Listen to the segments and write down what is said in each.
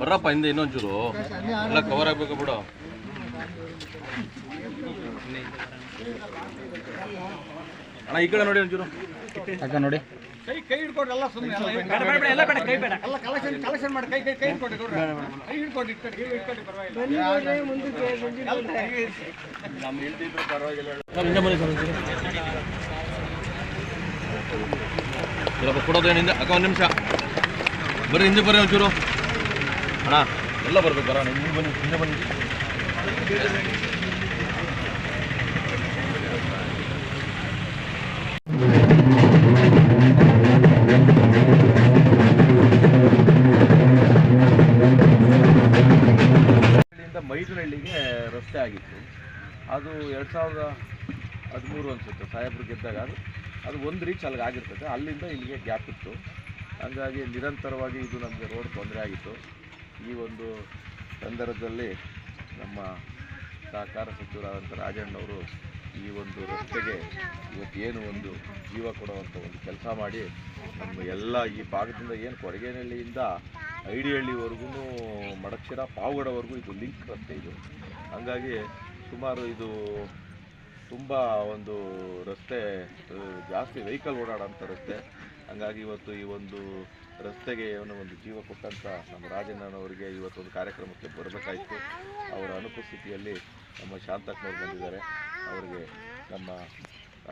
ಬರ್ರಪ್ಪ ಹಿಂದೆ ಇನ್ನೊಂಚೂರು. ಎಲ್ಲ ಕವರ್ ಆಗ್ಬೇಕು ಬಿಡು. ಅಣ್ಣ ಈ ಕಡೆ ನೋಡಿ ಒಂಚೂರು. ನೋಡಿ. ಕೈ ಕೈ ಹಿಡ್ಕೊಡ್ರಿ ಎಲ್ಲ ಸುಮ್ಮನೆ ಎಲ್ಲ ಎಲ್ಲ ಬೇಡ ಕೈ ಬೇಡ. ಎಲ್ಲ ಕಲೆಕ್ಷನ್ ಕಲೆಕ್ಷನ್ ಮಾಡಿ ಕೈ ಕೈ ಕೈ ಹಿಡ್ಕೊಡ್ರಿ ಗೌಡ್ರೆ. ಕೈ ಹಿಡ್ಕೊಂಡು ಇಟ್ಕೊಂಡು ಕೈ ಹಿಡ್ಕೊಡ್ರಿ ಪರವಾಗಿಲ್ಲ. ನಮ್ಮ ಒಂಚೂರು. ಇಲ್ಲಪ್ಪ ಕೊಡೋದು ಏನಿಂದ? ಅಕ್ಕ ಒಂದು ನಿಮಿಷ. ಬರ್ರಿ ಹಿಂದೆ ಬರ್ರಿ ಒಂಚೂರು. ಅಣ್ಣ ಎಲ್ಲ ಬರ್ಬೇಕು ಬರೋಣ ಹಿಂದೆ ಬನ್ನಿ ಹಿಂದೆ ಬನ್ನಿ. ರಸ್ತೆ ಆಗಿತ್ತು. ಅದು ಎರಡು ಸಾವಿರದ ಹದಿಮೂರು ಅನಿಸುತ್ತೆ, ಸಾಹೇಬ್ರು ಗೆದ್ದಾಗ ಅದು. ಅದು ಒಂದು ರೀಚ್ ಅಲ್ಲಿಗೆ ಆಗಿರ್ತದೆ, ಅಲ್ಲಿಂದ ಇಲ್ಲಿಗೆ ಗ್ಯಾಪ್ ಇತ್ತು. ಹಾಗಾಗಿ ನಿರಂತರವಾಗಿ ಇದು ನಮಗೆ ರೋಡ್ ತೊಂದರೆ ಆಗಿತ್ತು. ಈ ಒಂದು ಸಂದರ್ಭದಲ್ಲಿ ನಮ್ಮ ಸಹಕಾರ ಸಚಿವರಾದಂಥ ರಾಜಣ್ಣವರು ಈ ಒಂದು ರಸ್ತೆಗೆ ಇವತ್ತು ಏನು ಒಂದು ಜೀವ ಕೊಡುವಂಥ ಒಂದು ಕೆಲಸ ಮಾಡಿ ನಮ್ಮ ಎಲ್ಲ ಈ ಭಾಗದಿಂದ ಏನು ಕೊಡಗೇನಹಳ್ಳಿಯಿಂದ ಐಡಿಹಳ್ಳಿವರೆಗೂ, ಮಡಕ್ಷಿರ ಪಾವಗಡವರೆಗೂ ಇದು ಲಿಂಕ್ ರಸ್ತೆ ಇದು. ಹಂಗಾಗಿ ಸುಮಾರು ಇದು ತುಂಬ ಒಂದು ರಸ್ತೆ ಜಾಸ್ತಿ ವೆಹಿಕಲ್ ಓಡಾಡೋಂಥ ರಸ್ತೆ. ಹಂಗಾಗಿ ಇವತ್ತು ಈ ಒಂದು ರಸ್ತೆಗೆ ಏನೋ ಒಂದು ಜೀವ ಕೊಟ್ಟಂಥ ನಮ್ಮ ರಾಜಣ್ಣನವರಿಗೆ ಇವತ್ತೊಂದು ಕಾರ್ಯಕ್ರಮಕ್ಕೆ ಬರಬೇಕಾಯಿತು. ಅವರ ಅನುಪಸ್ಥಿತಿಯಲ್ಲಿ ನಮ್ಮ ಶಾಂತಕುಮಾರ್ ಬಂದಿದ್ದಾರೆ. ಅವರಿಗೆ ನಮ್ಮ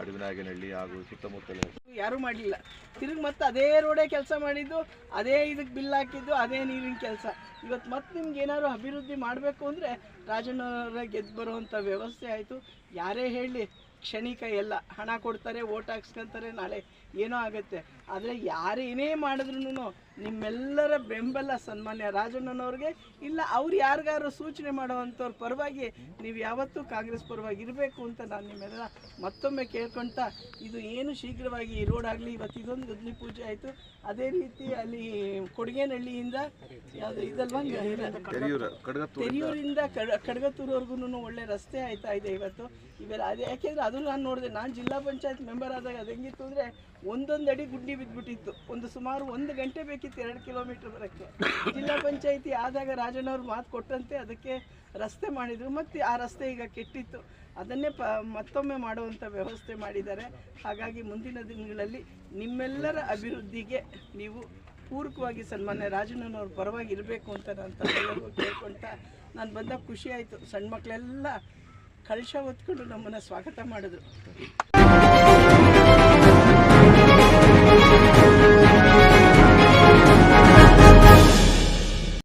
ಅಡವಿನಾಯಕನಹಳ್ಳಿ ಹಾಗೂ ಸುತ್ತಮುತ್ತಲ. ಯಾರೂ ಮಾಡಲಿಲ್ಲ. ತಿರುಗಿ ಮತ್ತೆ ಅದೇ ರೋಡೇ ಕೆಲಸ ಮಾಡಿದ್ದು, ಅದೇ ಇದಕ್ಕೆ ಬಿಲ್ ಹಾಕಿದ್ದು, ಅದೇ ನೀರಿನ ಕೆಲಸ. ಇವತ್ತು ಮತ್ತೆ ನಿಮ್ಗೆ ಏನಾದ್ರು ಅಭಿವೃದ್ಧಿ ಮಾಡಬೇಕು ಅಂದರೆ ರಾಜಣ್ಣವರ ಗೆದ್ದು ಬರುವಂಥ ವ್ಯವಸ್ಥೆ ಆಯಿತು. ಯಾರೇ ಹೇಳಿ ಕ್ಷಣಿಕ ಎಲ್ಲ ಹಣ ಕೊಡ್ತಾರೆ ಓಟ್ ಹಾಕ್ಸ್ಕೊಂತಾರೆ, ನಾಳೆ ಏನೋ ಆಗುತ್ತೆ. ಆದರೆ ಯಾರೇನೇ ಮಾಡಿದ್ರು ನಿಮ್ಮೆಲ್ಲರ ಬೆಂಬಲ ಸನ್ಮಾನ್ಯ ರಾಜಣ್ಣನವ್ರಿಗೆ ಇಲ್ಲ ಅವ್ರು ಯಾರಿಗಾರು ಸೂಚನೆ ಮಾಡುವಂಥವ್ರ ಪರವಾಗಿ ನೀವು ಯಾವತ್ತೂ ಕಾಂಗ್ರೆಸ್ ಪರವಾಗಿ ಇರಬೇಕು ಅಂತ ನಾನು ನಿಮ್ಮೆಲ್ಲ ಮತ್ತೊಮ್ಮೆ ಕೇಳ್ಕೊಳ್ತಾ ಇದು ಏನು ಶೀಘ್ರವಾಗಿ ಈ ರೋಡ್ ಆಗಲಿ ಇವತ್ತು ಇದೊಂದು ಅಗ್ನಿ ಪೂಜೆ ಆಯಿತು. ಅದೇ ರೀತಿ ಅಲ್ಲಿ ಕೊಡಗೇನಹಳ್ಳಿಯಿಂದ ಯಾವುದು ಇದಲ್ವಾ? ತೆರಿಯೂರಿಂದ ಕಡ ಕಡಗತ್ತೂರವರೆಗೂ ಒಳ್ಳೆ ರಸ್ತೆ ಆಯ್ತಾ ಇದೆ ಇವತ್ತು. ಇವೆಲ್ಲ ಅದೇ ಯಾಕೆಂದರೆ ಅದು ನಾನು ನೋಡಿದೆ ನಾನು ಜಿಲ್ಲಾ ಪಂಚಾಯತ್ ಮೆಂಬರ್ ಆದಾಗ ಅದು ಹೆಂಗಿತ್ತು ಅಂದರೆ ಒಂದೊಂದು ಅಡಿ ಗುಡ್ಡಿ ಬಿದ್ದುಬಿಟ್ಟಿತ್ತು ಒಂದು ಸುಮಾರು ಒಂದು ಗಂಟೆ ಬೇಕಿತ್ತು ಎರಡು ಕಿಲೋಮೀಟರ್ ಬರೋಕ್ಕೆ. ಜಿಲ್ಲಾ ಪಂಚಾಯಿತಿ ಆದಾಗ ರಾಜಣ್ಣವ್ರು ಮಾತು ಕೊಟ್ಟಂತೆ ಅದಕ್ಕೆ ರಸ್ತೆ ಮಾಡಿದರು. ಮತ್ತು ಆ ರಸ್ತೆ ಈಗ ಕೆಟ್ಟಿತ್ತು. ಅದನ್ನೇ ಪ ಮತ್ತೊಮ್ಮೆ ಮಾಡುವಂಥ ವ್ಯವಸ್ಥೆ ಮಾಡಿದ್ದಾರೆ. ಹಾಗಾಗಿ ಮುಂದಿನ ದಿನಗಳಲ್ಲಿ ನಿಮ್ಮೆಲ್ಲರ ಅಭಿವೃದ್ಧಿಗೆ ನೀವು ಪೂರಕವಾಗಿ ಸನ್ಮಾನ್ಯ ರಾಜಣ್ಣನವ್ರ ಪರವಾಗಿ ಇರಬೇಕು ಅಂತ ನಾನು ತಮ್ಮೆಲ್ಲರಿಗೂ ಕೇಳ್ಕೊಳ್ತಾ ನಾನು ಬಂದಾಗ ಖುಷಿ ಆಯಿತು. ಸಣ್ಣ ಮಕ್ಕಳೆಲ್ಲ ಕಳಶ ಹೊತ್ಕೊಂಡು ನಮ್ಮನ್ನು ಸ್ವಾಗತ ಮಾಡಿದ್ರು.